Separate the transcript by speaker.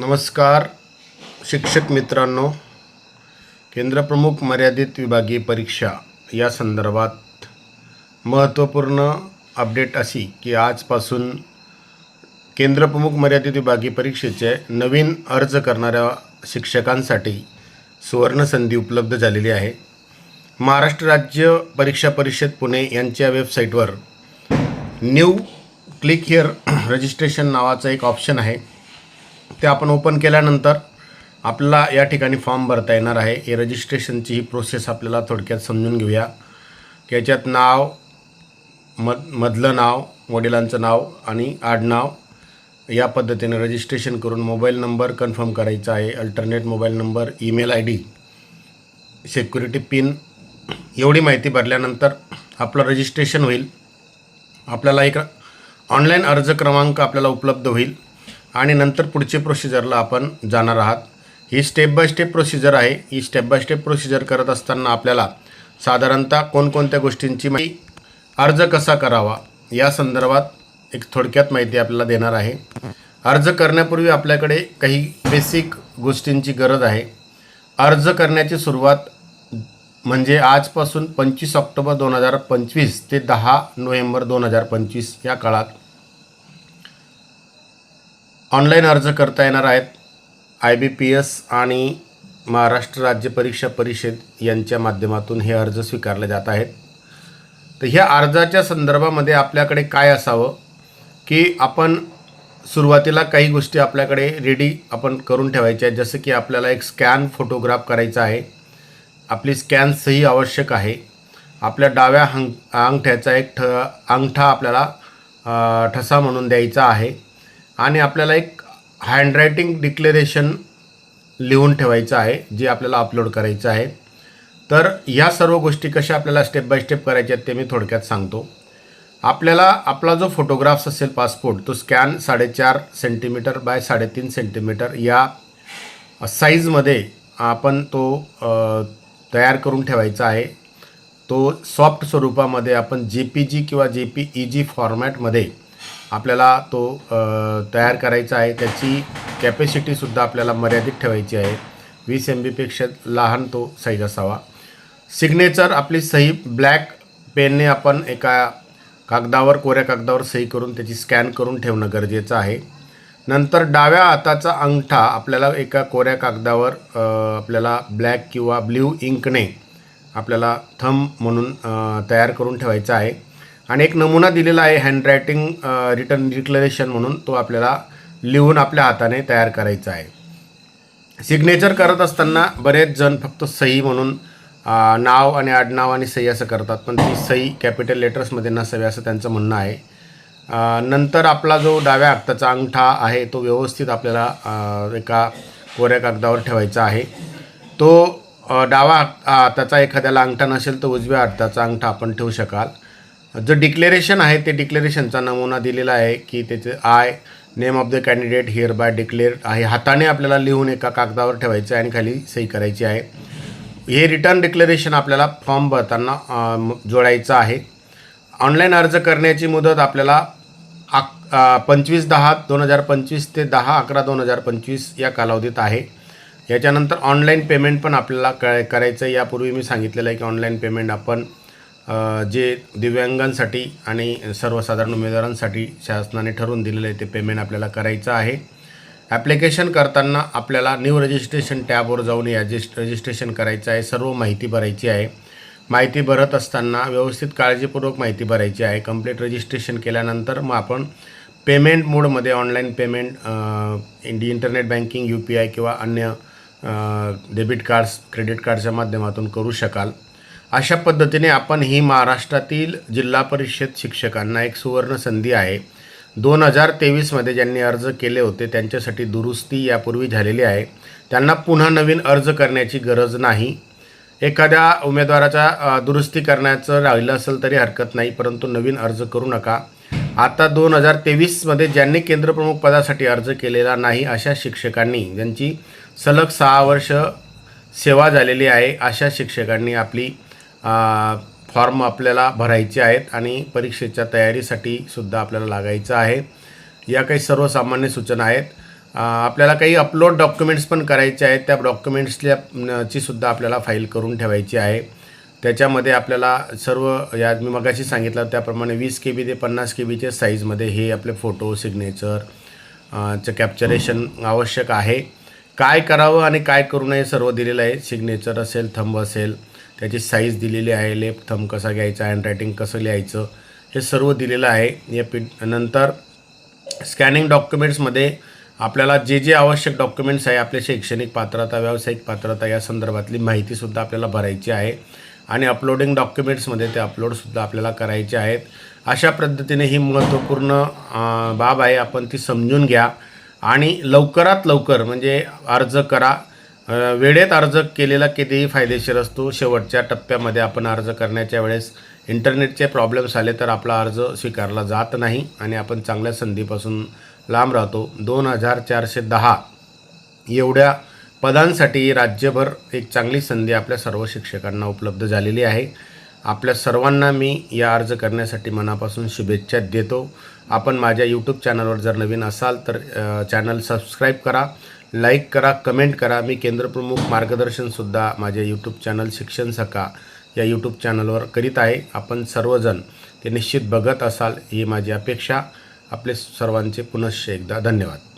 Speaker 1: नमस्कार शिक्षक मित्रांनो. केंद्रप्रमुख मर्यादित विभागीय परीक्षा या संदर्भात महत्त्वपूर्ण अपडेट अशी की आजपासून केंद्रप्रमुख मर्यादित विभागीय परीक्षेचे नवीन अर्ज करणाऱ्या शिक्षकांसाठी सुवर्णसंधी उपलब्ध झालेली आहे. महाराष्ट्र राज्य परीक्षा परिषद पुणे यांच्या वेबसाईटवर न्यू क्लिक हिअर रजिस्ट्रेशन नावाचं एक ऑप्शन आहे. ते आपण ओपन केल्यानंतर आपल्याला या ठिकाणी फॉर्म भरता येणार आहे. हे रजिस्ट्रेशनची ही प्रोसेस आपल्याला थोडक्यात समजून घेऊया. की याच्यात नाव मध मधलं नाव वडिलांचं नाव आणि आडनाव. या पद्धतीने रजिस्ट्रेशन करून मोबाईल नंबर कन्फर्म करायचा आहे. Alternate mobile number email I D security pin एवढी माहिती भरल्यानंतर आपलं रजिस्ट्रेशन होईल. आपल्याला एक ऑनलाईन अर्ज क्रमांक आपल्याला उपलब्ध होईल. आणि नंतर पुढचे प्रोसिजरला आपण जाणार आहात. ही स्टेप बाय स्टेप प्रोसिजर आहे. ही स्टेप बाय स्टेप प्रोसिजर करत असताना आपल्याला साधारणतः कोणकोणत्या गोष्टींची माहिती अर्ज कसा करावा या संदर्भात एक थोडक्यात माहिती आपल्याला देणार आहे. अर्ज करण्यापूर्वी आपल्याकडे काही बेसिक गोष्टींची गरज आहे. अर्ज करण्याची सुरुवात म्हणजे आजपासून पंचवीस ऑक्टोबर दोन हजार पंचवीस ते दहा नोव्हेंबर दोन हजार पंचवीस या काळात ऑनलाईन अर्ज करता येणार आहेत. आय बी पी एस आणि महाराष्ट्र राज्य परीक्षा परिषद यांच्या माध्यमातून हे अर्ज स्वीकारले जात आहेत. तर ह्या अर्जाच्या संदर्भामध्ये आपल्याकडे काय असावं? की आपण सुरुवातीला काही गोष्टी आपल्याकडे रेडी आपण करून ठेवायच्या आहेत. जसं की आपल्याला एक स्कॅन फोटोग्राफ करायचा आहे. आपली स्कॅन सही आवश्यक आहे. आपल्या डाव्या हंग अंगठ्याचा एक ठ अंगठा आपल्याला ठसा म्हणून द्यायचा आहे. आणि आपल्याला एक हँडरायटिंग डिक्लेरेशन लिहून ठेवायचं आहे जे आपल्याला अपलोड करायचं आहे. तर या सर्व गोष्टी कशा आपल्याला स्टेप बाय स्टेप करायच्या आहेत ते मी थोडक्यात सांगतो. आपल्याला आपला जो फोटोग्राफ्स असेल पासपोर्ट तो स्कॅन साडेचार सेंटीमीटर बाय साडेतीन सेंटीमीटर या साईजमध्ये आपण तो तयार करून ठेवायचा आहे. तो सॉफ्ट स्वरूपामध्ये आपण जे पी जी किंवा जे पी ई जी फॉर्मॅटमध्ये आपल्याला तो तयार करायचा आहे. त्याची कॅपॅसिटीसुद्धा आपल्याला मर्यादित ठेवायची आहे. वीस एम बीपेक्षा लहान तो साईज असावा. सिग्नेचर आपली सही ब्लॅक पेनने आपण एका कागदावर कोऱ्या कागदावर सही करून त्याची स्कॅन करून ठेवणं गरजेचं आहे. नंतर डाव्या हाताचा अंगठा आपल्याला एका कोऱ्या कागदावर आपल्याला ब्लॅक किंवा ब्ल्यू इंकने आपल्याला थंब म्हणून तयार करून ठेवायचा आहे. आणि एक नमुना दिलेला आहे हँडरायटिंग रिटर्न डिक्लरेशन म्हणून तो आपल्याला लिहून आपल्या हाताने तयार करायचा आहे. सिग्नेचर करत असताना बरेच जण फक्त सही म्हणून नाव आणि आडनाव आणि सही असं करतात पण ती सही कॅपिटल लेटर्समध्ये नसावी असं त्यांचं म्हणणं आहे. नंतर आपला जो डाव्या हाताचा अंगठा आहे तो व्यवस्थित आपल्याला एका कोऱ्या कागदावर ठेवायचा आहे. तो डावा हात- हाताचा एखाद्याला अंगठा नसेल तर उजव्या हाताचा अंगठा आपण ठेवू शकाल. जो डिक्लेरेशन आहे ते डिक्लेरेशनचा नमुना दिलेला आहे की त्याचे I name of the candidate hereby declare आहे. हाताने आपल्याला लिहून एका कागदावर ठेवायचं आहे आणि खाली सही करायची आहे. हे रिटर्न डिक्लेरेशन आपल्याला फॉर्म भरताना जोडायचं आहे. ऑनलाईन अर्ज करण्याची मुदत आपल्याला अक पंचवीस दहा दोन हजार पंचवीस ते दहा अकरा दोन हजार पंचवीस या कालावधीत आहे. याच्यानंतर ऑनलाईन पेमेंट पण आपल्याला क करायचं आहे. यापूर्वी मी सांगितलेलं आहे की ऑनलाईन पेमेंट आपण जे दिव्यांगांसाठी आणि सर्वसाधारण उमेदवारांसाठी शासनाने ठरवून दिलेलं आहे ते पेमेंट आपल्याला करायचं आहे. ॲप्लिकेशन करताना आपल्याला न्यू रजिस्ट्रेशन टॅबवर जाऊन या रजिस्ट्रेशन करायचं आहे. सर्व माहिती भरायची आहे. माहिती भरत असताना व्यवस्थित काळजीपूर्वक माहिती भरायची आहे. कंप्लीट रजिस्ट्रेशन केल्यानंतर मग आपण पेमेंट मोडमध्ये online payment Indi internet banking U P I किंवा अन्य डेबिट कार्ड्स क्रेडिट कार्डच्या माध्यमातून करू शकाल. अशा पद्धतीने आपण ही महाराष्ट्रातील जिल्हा परिषद शिक्षकांना एक सुवर्ण संधी आहे. दोन हजार तेवीसमध्ये ज्यांनी अर्ज केले होते त्यांच्यासाठी दुरुस्ती यापूर्वी झालेली आहे. त्यांना पुन्हा नवीन अर्ज करण्याची गरज नाही. एखाद्या उमेदवाराचा दुरुस्ती करण्याचं राहिलं असेल तरी हरकत नाही परंतु नवीन अर्ज करू नका. आता दोन हजार तेवीसमध्ये ज्यांनी केंद्रप्रमुख पदासाठी अर्ज केलेला नाही अशा शिक्षकांनी ज्यांची सलग सहा वर्ष सेवा झालेली आहे अशा शिक्षकांनी आपली फॉर्म आपल्याला भरायचे आहेत आणि परीक्षेच्या तयारीसाठी सुद्धा आपल्याला लागायचं आहे. या काही सर्वसामान्य सूचना आहेत. आपल्याला काही अपलोड डॉक्युमेंट्स पण करायचे आहेत. त्या डॉक्युमेंट्सल्या ची सुद्धा आपल्याला फाईल करून ठेवायची आहे. त्याच्यामध्ये आपल्याला सर्व या मी मगाशी सांगितलं त्याप्रमाणे वीस के बी ते पन्नास के बीच्या साईजमध्ये हे आपले फोटो सिग्नेचर चं कॅप्चरेशन आवश्यक आहे. काय करावं आणि काय करू नये सर्व दिलेलं आहे. सिग्नेचर असेल थंब असेल त्याची साईज दिलेली आहे लेफ्ट थंब कसा घ्यायचा हँडरायटिंग कसं लिहायचं हे सर्व दिलेलं आहे. या पी नंतर स्कॅनिंग डॉक्युमेंट्समध्ये आपल्याला जे जे आवश्यक डॉक्युमेंट्स आहे आपले शैक्षणिक पात्रता व्यावसायिक पात्रता या संदर्भातली माहितीसुद्धा आपल्याला भरायची आहे. आणि अपलोडिंग डॉक्युमेंट्समध्ये ते अपलोडसुद्धा आपल्याला करायचे आहेत. अशा पद्धतीने ही महत्त्वपूर्ण बाब आहे. आपण ती समजून घ्या. आणि लवकरात लवकर म्हणजे अर्ज करा वेळेत अर्ज केलेला कितीही फायदेशीर असतो शेवटच्या टप्प्यामध्ये आपण अर्ज करण्याच्या वेळेस इंटरनेटचे प्रॉब्लेम्स आले तर आपला अर्ज स्वीकारला जात नाही आणि आपण चांगल्या संधीपासून लांब राहतो. दोन हजार चारशे दहा एवढ्या पदांसाठी राज्यभर एक चांगली संधी आपल्या सर्व शिक्षकांना उपलब्ध झालेली आहे. आपल्या सर्वांना मी या अर्ज करण्यासाठी मनापासून शुभेच्छा देतो. आपण माझ्या यूट्यूब चॅनलवर जर नवीन असाल तर चॅनल सबस्क्राईब करा. लाईक करा कमेंट करा. मी केंद्रप्रमुख मार्गदर्शनसुद्धा माझे यूट्यूब चॅनल शिक्षण सखा या यूट्यूब चॅनलवर करीत आहे. आपण सर्वजण ते निश्चित बघत असाल ही माझी अपेक्षा. आपले सर्वांचे पुनश्च एकदा धन्यवाद.